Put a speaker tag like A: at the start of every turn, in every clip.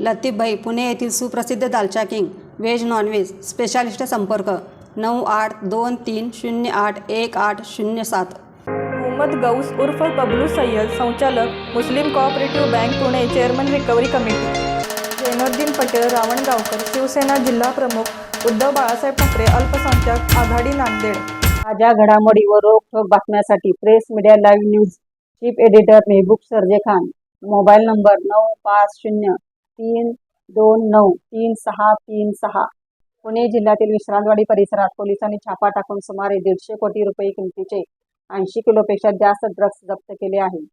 A: लतीफभाई पुणे येथील सुप्रसिद्ध दालचा king veg non veg specialist संपर्क नऊ आठ दोन तीन शून्य आठ एक आठ शून्य सात.
B: मोहम्मद गौस उर्फ बबलू सय्यद संचालक Muslim cooperative bank Pune chairman recovery committee Zainuddin Patel Ravangaonkar Shiv Sena जिल्हा प्रमुख उद्धव बाळासाहेब ठाकरे अल्पसंख्याक आघाडी नांदेड.
C: ताज्या घडामोडी व रोखठोक बातम्यासाठी press media live news chief editor Mehboob Sarje Khan mobile number नऊ पाच शून्य तीन दोन नऊ तीन सहा तीन सहा. पुणे जिल्ह्यातील विश्रांतवाडी परिसरात पोलिसांनी छापा टाकून सुमारे दीडशे कोटी रुपये किमतीचे ऐंशी किलोपेक्षा जास्त ड्रग्ज जप्त केले आहे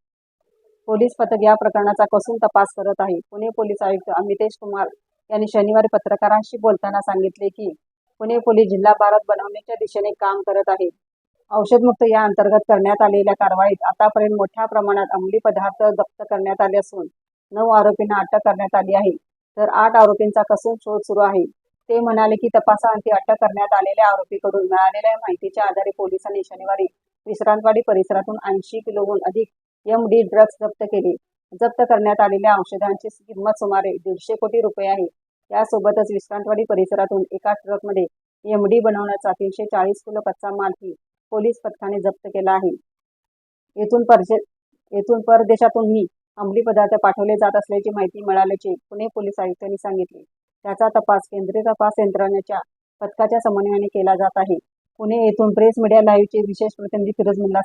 C: पोलीस पथक या प्रकरणाचा कसून तपास करत आहे. पुणे पोलीस आयुक्त अमितेश कुमार यांनी शनिवारी पत्रकारांशी बोलताना सांगितले की पुणे पोलीस जिल्हा भारत बनवण्याच्या दिशेने काम करत आहे. औषधमुक्त या अंतर्गत करण्यात आलेल्या कारवाईत आतापर्यंत मोठ्या प्रमाणात अंमली पदार्थ जप्त करण्यात आले असून नऊ आरोपींना अटक करण्यात आली आहे. तर आठ आरोपींचा कसून शोध सुरू आहे. ते म्हणाले की तपासाअंती अटक करण्यात आलेल्या आरोपीकडून मिळालेल्या माहितीच्या आधारे पोलिसांनी शनिवारी विश्रांतवाडी परिसरातून ऐंशी किलोहून अधिक एम डी ड्रग्ज जप्त केले. जप्त करण्यात आलेल्या औषधांची किंमत सुमारे दीडशे कोटी रुपये आहे. यासोबतच विश्रांतवाडी परिसरातून एका ट्रकमध्ये एम डी बनवण्याचा तीनशे चाळीस किलो कच्चा मालही पोलीस पथकाने जप्त केला आहे. येथून येथून परदेशातूनही अंमली पदार्थ पाठवले जात असल्याची माहिती मिळाल्याचे पुणे पोलीस आयुक्तांनी सांगितले. त्याचा तपास केंद्रीय तपास यंत्रणेच्या पथकाच्या समन्वयाने केला जात आहे. पुणे येथून प्रेस मीडिया लाईव्हचे विशेष प्रतिनिधी फिरोज मुल्ला